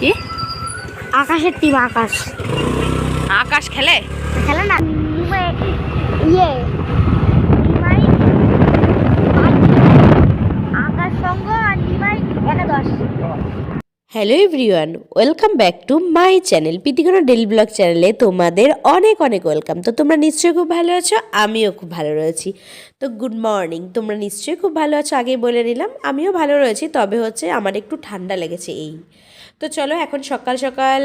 কি? আকাশের টিম আকাশ। আকাশ খেলে? খেলে না? ইয়ে। Hello everyone welcome back to my channel পিতিকোনা daily blog চ্যানেলে তোমাদের অনেক অনেক ওয়েলকাম তো তোমরা নিশ্চয়ই খুব ভালো আছো, আমিও খুব ভালো রয়েছি। তো গুড মর্নিং তোমরা নিশ্চয়ই খুব ভালো আছো, আগেই বলে নিলাম, আমিও ভালো রয়েছি, তবে হচ্ছে আমার একটু ঠান্ডা লেগেছে এই তো চলো, এখন সকাল সকাল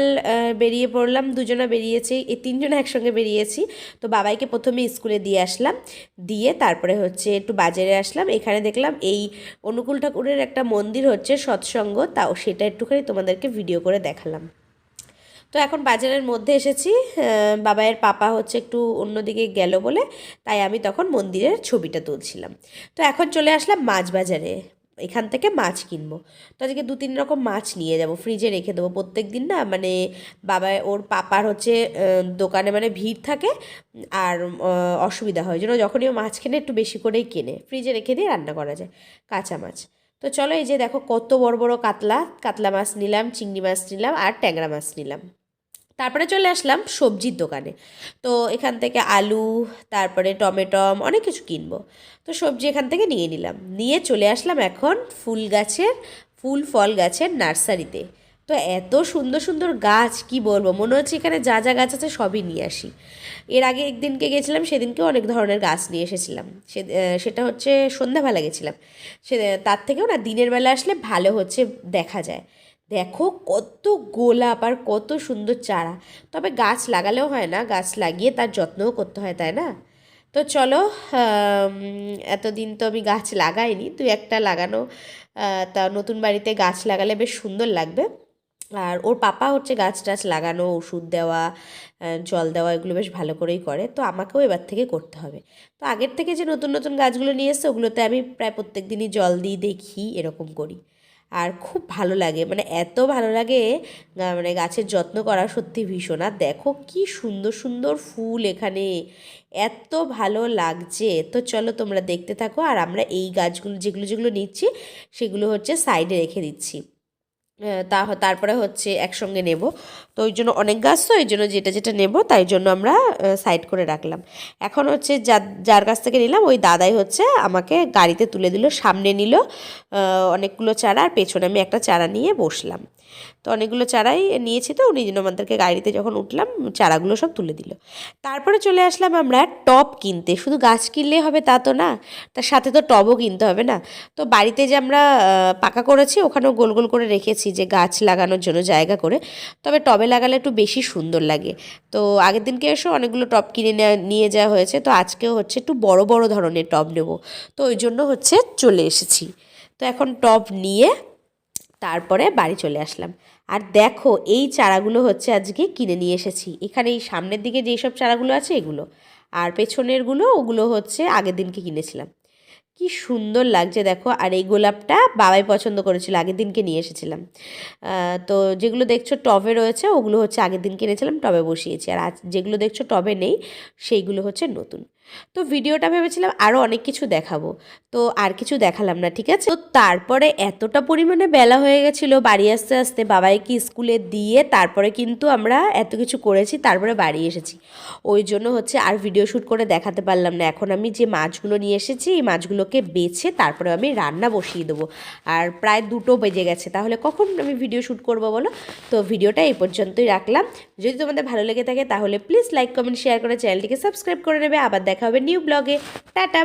বেরিয়ে পড়লাম, দুজনা বেরিয়েছি, এই তিনজনা একসঙ্গে বেরিয়েছি। তো বাবাইকে প্রথমে স্কুলে দিয়ে আসলাম, দিয়ে তারপরে হচ্ছে একটু বাজারে আসলাম। এখানে দেখলাম এই অনুকূল ঠাকুরের একটা মন্দির হচ্ছে সৎসঙ্গ, তাও সেটা একটুখানি তোমাদেরকে ভিডিও করে দেখালাম। তো এখন বাজারের মধ্যে এসেছি বাবায়ের পাপা হচ্ছে একটু অন্যদিকে গেল বলে, তাই আমি তখন মন্দিরের ছবিটা তুলছিলাম। তো এখন চলে আসলাম মাছ বাজারে। এখান থেকে মাছ কিনবো। তো আজকে দু তিন রকম মাছ নিয়ে যাব ফ্রিজে রেখে দেবো। প্রত্যেক দিন না মানে বাবা ওর পাপার হচ্ছে দোকানে মানে ভিড় থাকে, আর অসুবিধা হয়। জন্য যখনই ও মাছ কেনে, একটু বেশি করেই কেনে। ফ্রিজে রেখে দিয়ে রান্না করা যায়, কাঁচা মাছ। তো চলো এই যে দেখো কত বড় বড় কাতলা কাতলা মাছ নিলাম, চিংড়ি মাছ নিলাম, আর ট্যাংরা মাছ নিলাম। তারপরে চলে আসলাম সবজির দোকানে। তো এখান থেকে আলু, তারপরে টমেটম অনেক কিছু কিনবো। তো সবজি এখান থেকে নিয়ে নিলাম। নিয়ে চলে আসলাম এখন ফুল গাছের, ফুল ফল গাছের নার্সারিতে। তো এত সুন্দর সুন্দর গাছ, কি বলব? মনে হচ্ছে এখানে যা যা গাছ আছে সবই নিয়ে আসি। এর আগে একদিনকে গেছিলাম সেদিনকে অনেক ধরনের গাছ নিয়ে এসেছিলাম। সে সেটা হচ্ছে সন্ধ্যাবেলা গেছিলাম। সে, তার থেকেও না, দিনের বেলা আসলে ভালো হচ্ছে, দেখা যায়। দেখো কত গোলাপ আর কত সুন্দর চারা। তবে গাছ লাগালেও হয় না, গাছ লাগিয়ে তার যত্নও করতে হয়, তাই না? তো চলো এতদিন তো আমি গাছ লাগাইনি তুই একটা লাগানো তা নতুন বাড়িতে গাছ লাগালে বেশ সুন্দর লাগবে। আর ওর পাপা হচ্ছে গাছ টাছ লাগানো, ওষুধ দেওয়া জল দেওয়া, এগুলো বেশ ভালো করেই করে, তো আমাকেও এবার থেকে করতে হবে। তো আগের থেকে যে নতুন নতুন গাছগুলো নিয়ে এসছে, ওগুলোতে আমি প্রায় প্রত্যেক দিনই জল দিই, দেখি, এরকম করি। আর খুব ভালো লাগে। মানে এত ভালো লাগে মানে গাছের যত্ন করা সত্যি ভীষণ। আর দেখো কি সুন্দর সুন্দর ফুল এখানে। এত ভালো লাগছে। তো চলো তোমরা দেখতে থাকো। আর আমরা এই গাছগুলো, যেগুলো যেগুলো নিচ্ছি, সেগুলো হচ্ছে সাইডে রেখে দিচ্ছি। তা তারপরে হচ্ছে একসঙ্গে নেব। তো ওই জন্য অনেক গাছ তো ওই জন্য যেটা যেটা নেব, তাই জন্য আমরা সাইড করে রাখলাম। এখন হচ্ছে যার যার কাছ থেকে নিলাম, ওই দাদাই হচ্ছে আমাকে গাড়িতে তুলে দিল, সামনে নিল অনেকগুলো চারা, আর পেছনে আমি একটা চারা নিয়ে বসলাম। তো অনেকগুলো চারাই নিয়েছি তো, উনি আমাদেরকে গাড়িতে যখন উঠলাম, চারাগুলো সব তুলে দিল। তারপরে চলে আসলাম আমরা টব কিনতে। শুধু গাছ কিনলেই হবে তা তো না, তার সাথে তো টবও কিনতে হবে না। তো বাড়িতে যে আমরা পাকা করেছি, ওখানেও গোল গোল করে রেখেছি যে গাছ লাগানোর জন্য জায়গা করে। তবে টবে লাগালে একটু বেশি সুন্দর লাগে। তো আগের দিনকে এসে অনেকগুলো টব কিনে নিয়ে যাওয়া হয়েছে। তো আজকেও হচ্ছে একটু বড় বড় ধরনের টব নেব। তো ওই জন্য হচ্ছে চলে এসেছি। তো এখন টব নিয়ে তারপরে বাড়ি চলে আসলাম। আর দেখো, এই চারাগুলো হচ্ছে আজকে কিনে নিয়ে এসেছি। এখানে এই সামনের দিকে যেই সব চারাগুলো আছে এগুলো। আর পেছনেরগুলো, ওগুলো হচ্ছে আগের দিনকে কিনেছিলাম। কি সুন্দর লাগছে দেখো। আর এই গোলাপটা বাবাই পছন্দ করেছিল, আগের দিনকে নিয়ে এসেছিলাম। তো যেগুলো দেখছ টবে রয়েছে, ওগুলো হচ্ছে আগের দিন কিনেছিলাম টবে বসিয়েছি। আর আজ যেগুলো দেখছ টবে নেই, সেইগুলো হচ্ছে নতুন। তো ভিডিওটা ভেবেছিলাম আরও অনেক কিছু দেখাবো। তো আর কিছু দেখালাম না, ঠিক আছে? তো তারপরে এতটা পরিমাণে বেলা হয়ে গেছিল বাড়ি আসতে আসতে, বাবাইকে স্কুলে দিয়ে তারপরে কিন্তু আমরা এত কিছু করেছি, তারপরে বাড়ি এসেছি। ওই জন্য হচ্ছে আর ভিডিও শ্যুট করে দেখাতে পারলাম না। এখন আমি যে মাছগুলো নিয়ে এসেছি, এই মাছগুলোকে বেছে তারপরে আমি রান্না বসিয়ে দেবো। আর প্রায় দুটো বেজে গেছে, তাহলে কখন আমি ভিডিও শ্যুট করব বলো? তো ভিডিওটা এই পর্যন্তই রাখলাম। যদি তোমাদের ভালো লেগে থাকে তাহলে প্লিজ লাইক, কমেন্ট, শেয়ার করে চ্যানেলটিকে সাবস্ক্রাইব করে নেবে। আবার দেখা হবে নিউ ব্লগে। টাটা।